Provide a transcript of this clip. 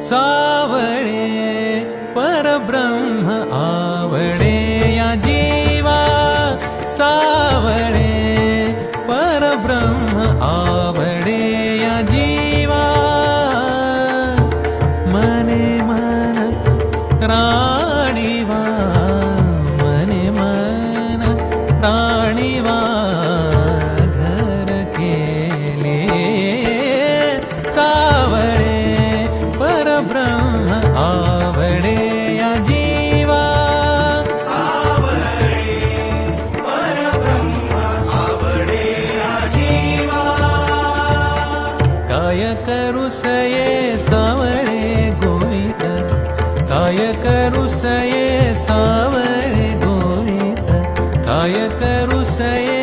सावळे परब्रह्म आवडे या जीवा सावळे परब्रह्म आवडे या जीवा. मने मन राणीवा मने मन राणीवा रुषये सा गोत कायक रुसये सा कायक रुषये